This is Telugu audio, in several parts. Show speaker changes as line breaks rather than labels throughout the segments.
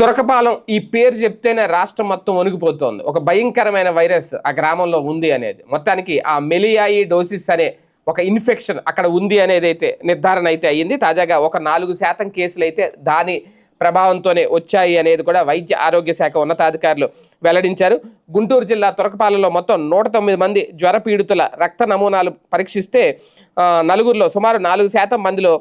తురకపాలెం ఈ పేరు చెప్తేనే రాష్ట్రం మొత్తం వణిగిపోతోంది ఒక భయంకరమైన వైరస్ ఆ గ్రామంలో ఉంది అనేది. మొత్తానికి ఆ మెలియాయి డోసిస్ అనే ఒక ఇన్ఫెక్షన్ అక్కడ ఉంది అనేది అయితే నిర్ధారణ అయితే అయ్యింది. తాజాగా ఒక నాలుగు శాతం కేసులు అయితే దాని ప్రభావంతోనే వచ్చాయి అనేది కూడా వైద్య ఆరోగ్య శాఖ ఉన్నతాధికారులు వెల్లడించారు. గుంటూరు జిల్లా తురకపాలెంలో మొత్తం నూట తొమ్మిది మంది జ్వర పీడితుల రక్త నమూనాలు పరీక్షిస్తే నలుగురిలో సుమారు నాలుగు శాతం మందిలో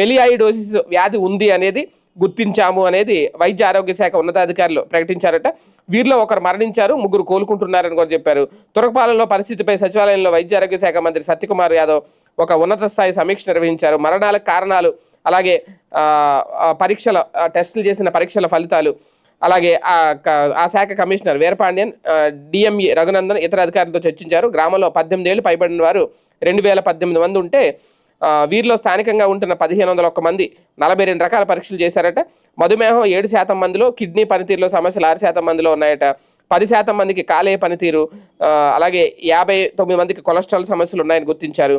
మెలియాయిడోసిస్ వ్యాధి ఉంది అనేది గుర్తించాము అనేది వైద్య ఆరోగ్య శాఖ ఉన్నతాధికారులు ప్రకటించారట. వీరిలో ఒకరు మరణించారు ముగ్గురు కోలుకుంటున్నారని కూడా చెప్పారు. తురకపాలెంలో పరిస్థితిపై సచివాలయంలో వైద్య ఆరోగ్య శాఖ మంత్రి సత్యకుమార్ యాదవ్ ఒక ఉన్నత స్థాయి సమీక్ష నిర్వహించారు. మరణాలకు కారణాలు అలాగే పరీక్షల టెస్టులు చేసిన పరీక్షల ఫలితాలు అలాగే ఆ ఆ శాఖ కమిషనర్ వీరపాండ్యన్ డిఎంఈ రఘునందన్ ఇతర అధికారులతో చర్చించారు. గ్రామంలో పద్దెనిమిది ఏళ్ళు పైబడిన వారు రెండు వేల పద్దెనిమిది మంది ఉంటే వీరిలో స్థానికంగా ఉంటున్న పదిహేను వందల ఒక్క మంది నలభై రెండు రకాల పరీక్షలు చేశారట. మధుమేహం ఏడు శాతం మందిలో కిడ్నీ పనితీరులో సమస్యలు ఆరు శాతం మందిలో ఉన్నాయట. పది శాతం మందికి కాలేయ పనితీరు అలాగే యాభై తొమ్మిది మందికి కొలెస్ట్రాల్ సమస్యలు ఉన్నాయని గుర్తించారు.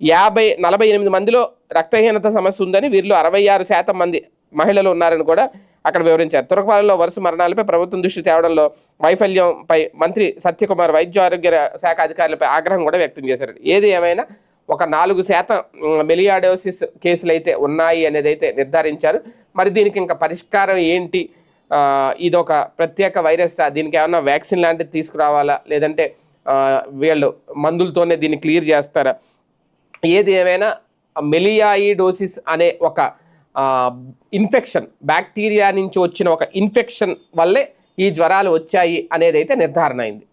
యాభై నలభై ఎనిమిది మందిలో రక్తహీనత సమస్య ఉందని వీరిలో అరవై ఆరు శాతం మంది మహిళలు ఉన్నారని కూడా అక్కడ వివరించారు. తురకపాలెంలో వరుస మరణాలపై ప్రభుత్వం దృష్టి తేవడంలో వైఫల్యంపై మంత్రి సత్యకుమార్ వైద్య ఆరోగ్య శాఖ అధికారులపై ఆగ్రహం కూడా వ్యక్తం చేశారు. ఏది ఏమైనా ఒక నాలుగు శాతం మెలియాడోసిస్ కేసులు అయితే ఉన్నాయి అనేది అయితే నిర్ధారించారు. మరి దీనికి ఇంకా పరిష్కారం ఏంటి? ఇదొక ప్రత్యేక వైరస్ దీనికి ఏమైనా వ్యాక్సిన్ లాంటిది తీసుకురావాలా? లేదంటే వీళ్ళు మందులతోనే దీన్ని క్లియర్ చేస్తారా? ఏది ఏమైనా మెలియాయిడోసిస్ అనే ఒక ఇన్ఫెక్షన్ బ్యాక్టీరియా నుంచి వచ్చిన ఒక ఇన్ఫెక్షన్ వల్లే ఈ జ్వరాలు వచ్చాయి అనేది అయితే నిర్ధారణ అయింది.